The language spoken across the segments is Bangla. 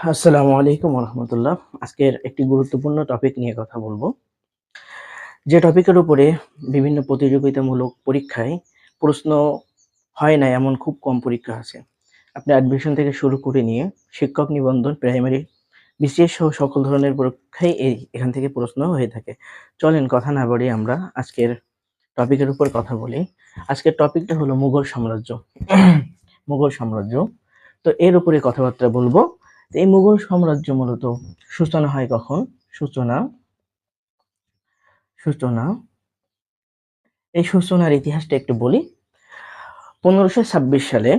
আসসালামু আলাইকুম রহমতুল্লাহ আজকের একটি গুরুত্বপূর্ণ টপিক নিয়ে কথা বলব। যে টপিকের উপরে বিভিন্ন প্রতিযোগিতামূলক পরীক্ষায় প্রশ্ন হয় না, এমন খুব কম পরীক্ষা আছে। আপনি অ্যাডমিশন থেকে শুরু করে নিয়ে শিক্ষক নিবন্ধন প্রাইমারি বিশেষ সহ সকল ধরনের পরীক্ষায় এই এখান থেকে প্রশ্ন হয়ে থাকে। চলেন কথা না বাড়িয়ে আমরা আজকের টপিকের উপর কথা বলি। আজকের টপিকটা হলো মুঘল সাম্রাজ্য। মুঘল সাম্রাজ্য। তো এর উপরে কথাবার্তা বলব। তো এই মুঘল সাম্রাজ্য মূলত সূচনা হয় কখন? সূচনা সূচনা। এই সূচনার ইতিহাসটা একটু বলি। পনেরোশো সালে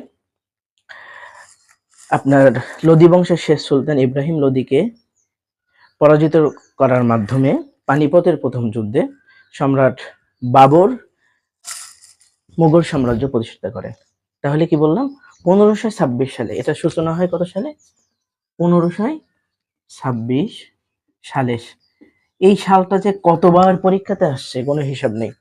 আপনার লোদি বংশের শেষ সুলতান ইব্রাহিম লোদিকে পরাজিত করার মাধ্যমে পানিপথের প্রথম যুদ্ধে সম্রাট বাবর মুঘল সাম্রাজ্য প্রতিষ্ঠা করে। তাহলে কি বললাম? পনেরোশো ছাব্বিশ সালে, এটা সূচনা হয় কত সালে? পনেরোশো ছাব্বিশ সালে। এই সালটা যে কতবার পরীক্ষাতে আসছে কোনো হিসাব নেই।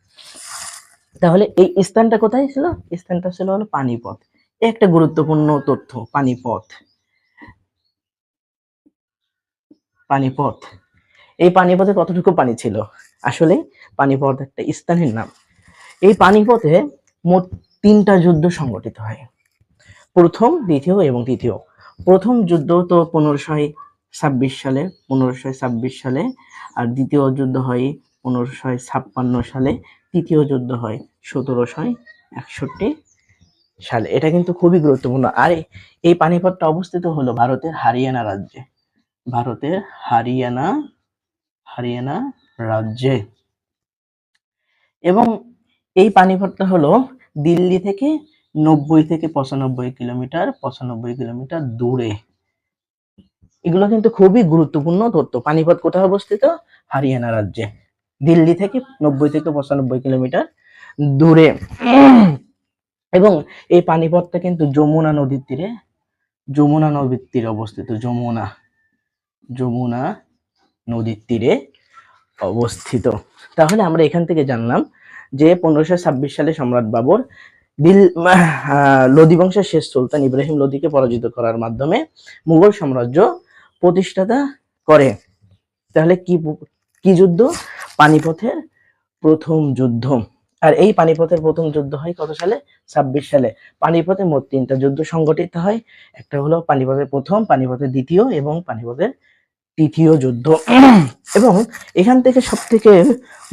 তাহলে এই স্থানটা কোথায় ছিল? স্থানটা ছিল হলো পানিপথ। একটা গুরুত্বপূর্ণ তথ্য, পানিপথ। পানিপথ। এই পানিপথে কতটুকু পানি ছিল? আসলে পানিপথ একটা স্থানের নাম। এই পানিপথে মোট তিনটা যুদ্ধ সংগঠিত হয়। প্রথম, দ্বিতীয় এবং তৃতীয়। প্রথম যুদ্ধ তো পনেরোশো ছাব্বিশ সালে পনেরোশো ছাব্বিশ সালে, আর দ্বিতীয় যুদ্ধ হয় পনেরোশো ছাপ্পান্ন সালে, তৃতীয় যুদ্ধ হয় সতেরোশো একষট্টি সালে। এটা কিন্তু খুবই গুরুত্বপূর্ণ। আর, এই পানিপথটা অবস্থিত হলো ভারতের হারিয়ানা রাজ্যে। ভারতের হারিয়ানা হারিয়ানা রাজ্যে। এবং এই পানিপথটা হলো দিল্লি থেকে নব্বই থেকে পঁচানব্বই কিলোমিটার পঁচানব্বই কিলোমিটার দূরে। এগুলো কিন্তু খুবই গুরুত্বপূর্ণ তথ্য। পানিপথ কোথায় অবস্থিত? হারিয়ানা রাজ্যে। দিল্লি থেকে নব্বই থেকে পঁচানব্বই কিলোমিটার দূরে। এবং এই পানিপথটা কিন্তু যমুনা নদীর তীরে, যমুনা নদীর তীরে অবস্থিত। যমুনা যমুনা নদীর তীরে অবস্থিত। তাহলে আমরা এখান থেকে জানলাম যে পনেরোশো সালে সম্রাট বাবর দিল লোদি বংশের শেষ সুলতান ইব্রাহিম লোদিকে পরাজিত করার মাধ্যমে মুঘল সাম্রাজ্য প্রতিষ্ঠাতা করে। তাহলে কি কি যুদ্ধ? পানিপথের প্রথম যুদ্ধ। আর এই পানিপথের প্রথম যুদ্ধ হয় কত সালে? ছাব্বিশ সালে। পানিপথে মোট তিনটা যুদ্ধ সংগঠিত হয়। একটা হলো পানিপথের প্রথম, পানিপথের দ্বিতীয় এবং পানিপথের তৃতীয় যুদ্ধ। এবং এখান থেকে সব থেকে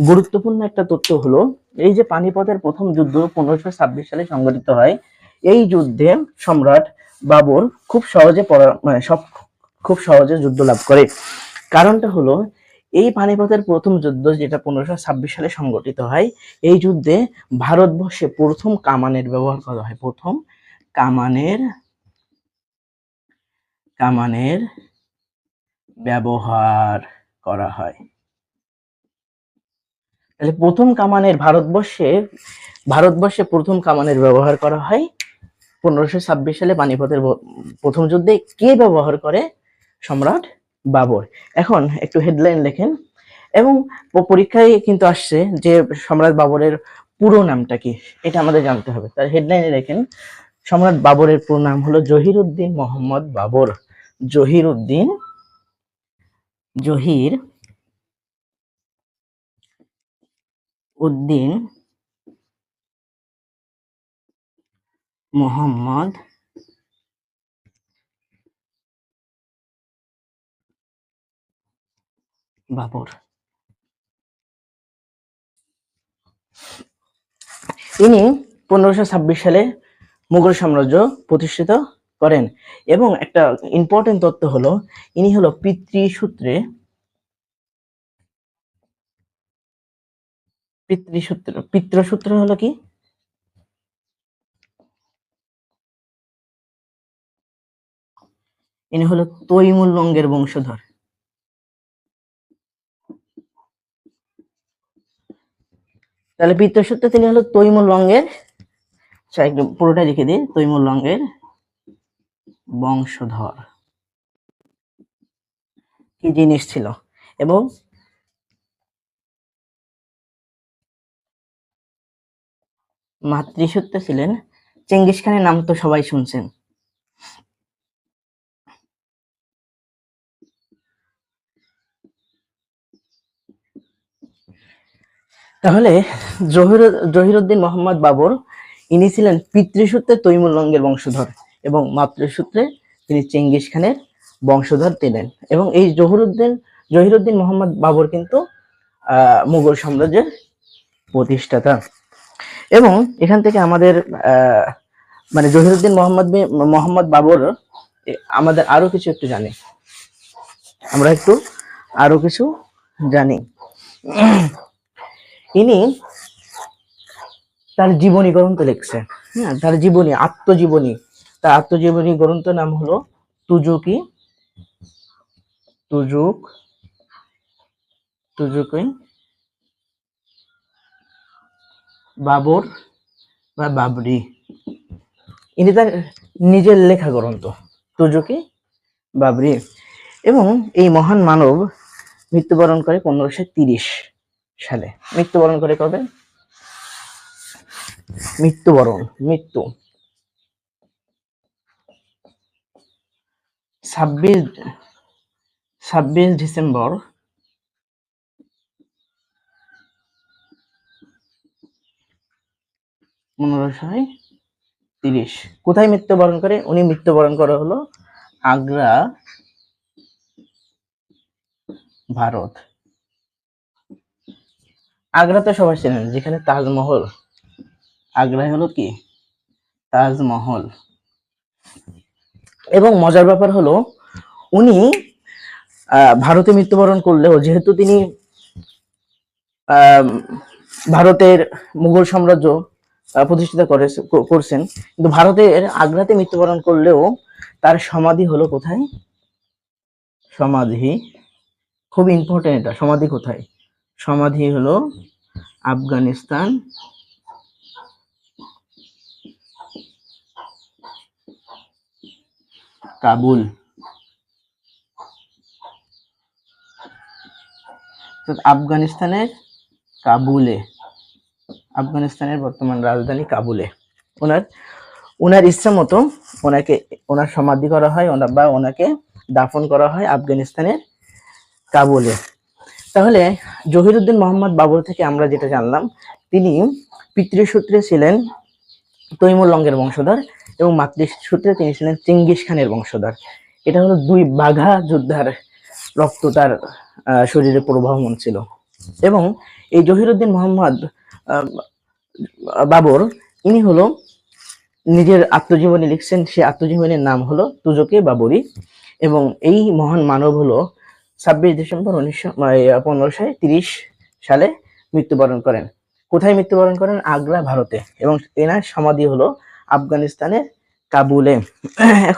গুরুত্বপূর্ণ একটা তথ্য হলো এই যে পানিপথের প্রথম যুদ্ধ পনেরোশো ছাব্বিশ সালে সংগঠিত হয়, এই যুদ্ধে সম্রাট বাবর খুব সহজে মানে সব খুব সহজে যুদ্ধ লাভ করে। কারণটা হলো, এই পানিপথের প্রথম যুদ্ধ যেটা পনেরোশো ছাব্বিশ সালে সংগঠিত হয়, এই যুদ্ধে ভারতবর্ষে প্রথম কামানের ব্যবহার করা হয়। প্রথম কামানের কামানের ব্যবহার করা হয়। তাহলে প্রথম কামানের ভারতবর্ষে ভারতবর্ষে প্রথম কামানের ব্যবহার করা হয় পনেরোশো ছাব্বিশ সালে পানিপথের প্রথম যুদ্ধে কে ব্যবহার করে? সম্রাট বাবর। এখন একটু হেডলাইন লেখেন। এবং পরীক্ষায় কিন্তু আসছে যে সম্রাট বাবরের পুরো নামটা কি, এটা আমাদের জানতে হবে। তার হেডলাইনে লেখেন, সম্রাট বাবরের পুরো নাম হলো জহির উদ্দিন মোহাম্মদ বাবর। জহির উদ্দিন জহির উদ্দিন মোহাম্মদ বাবর। ইনি পনেরোশো ছাব্বিশ সালে মুঘল সাম্রাজ্য প্রতিষ্ঠিত করেন এবং একটা ইম্পর্টেন্ট তথ্য হলো, ইনি হলো পিতৃসূত্রে পিতৃসূত্র পিতৃসূত্র হলো কি? ইনি হলো তৈমুল লঙ্গের বংশধর। তাহলে পিতৃসূত্রে তিনি হলো তৈমুল লঙ্গের আচ্ছা, একদম পুরোটা লিখে দিই তৈমুল লঙ্গের বংশধর। কি জিনিস ছিল? এবং মাতৃসূত্র ছিলেন। চেঙ্গিস খানের নাম তো সবাই শুনছেন। তাহলে জহির, জহিরুদ্দিন মোহাম্মদ বাবর, ইনি ছিলেন পিতৃসূত্রে তৈমুলঙ্গের বংশধর এবং মাতৃসূত্রে তিনি চেঙ্গিস খানের বংশধর ছিলেন। এবং এই জহিরুদ্দিন জহিরুদ্দিন মোহাম্মদ বাবর কিন্তু, আহ, মুঘল সাম্রাজ্যের প্রতিষ্ঠাতা। এবং এখান থেকে আমাদের মানে জহিরুদ্দিন মোহাম্মদ মোহাম্মদ বাবর আমাদের আরও কিছু একটু জানি। আমরা একটু আরও কিছু জানি। ইনি তার জীবনী গ্রন্থ লিখছেন। হ্যাঁ তার জীবনী, আত্মজীবনী। তার আত্মজীবনী গ্রন্থ নাম হলো তুজুকি, তুজুক, তুজুকি বাবর বা বাবরি। ইনি তার নিজের লেখা গ্রন্থ, তুজুকি, বাবরি। এবং এই মহান মানব মৃত্যুবরণ করে পনেরোশো তিরিশ সালে। মৃত্যুবরণ করে কবে? মৃত্যুবরণ, মৃত্যু। ছাব্বিশ ছাব্বিশ ডিসেম্বর পনেরোশো তিরিশ। কোথায় মৃত্যুবরণ করে? উনি মৃত্যুবরণ করে হলো আগ্রা, ভারত। আগ্রা তো সবাই চেনেন, যেখানে তাজমহল। আগ্রায় হলো কি? তাজমহল। এবং মজার ব্যাপার হলো, উনি ভারতে মৃত্যুবরণ করলেও, যেহেতু তিনি ভারতের মুঘল সাম্রাজ্য প্রতিষ্ঠিত করে করছেন। কিন্তু ভারতের আগ্রাতে মৃত্যুবরণ করলেও তার সমাধি হলো কোথায়? সমাধি খুব ইম্পর্টেন্ট এটা, সমাধি কোথায়? সমাধি হলো আফগানিস্তান। কাবুল। আফগানিস্তানের কাবুলে। আফগানিস্তানের বর্তমান রাজধানী কাবুলে। ওনার ওনার ইচ্ছা মতো ওনাকে, ওনার সমাধি করা হয় ওনার বা ওনাকে দাফন করা হয় আফগানিস্তানের কাবুলে। তাহলে জহিরুদ্দিন মোহাম্মদ বাবর থেকে আমরা যেটা জানলাম, তিনি পিতৃসূত্রে ছিলেন তৈমুল্লঙ্গের বংশধর এবং মাতৃসূত্রে তিনি ছিলেন চেঙ্গিস খানের বংশধর। এটা হলো দুই বাঘা যোদ্ধার রক্ত তার শরীরে প্রবাহমান ছিল এবং এই জহিরুদ্দিন মোহাম্মদ বাবর, ইনি হলো নিজের আত্মজীবনী লিখছেন, সে আত্মজীবনীর নাম হলো তুজকে বাবরি। এবং এই মহান মানব হলো ছাব্বিশ ডিসেম্বর উনিশশো পনেরোশো তিরিশ সালে মৃত্যুবরণ করেন। কোথায় মৃত্যুবরণ করেন? আগ্রা, ভারতে। এবং এনার সমাধি হলো আফগানিস্তানের কাবুলে। এখন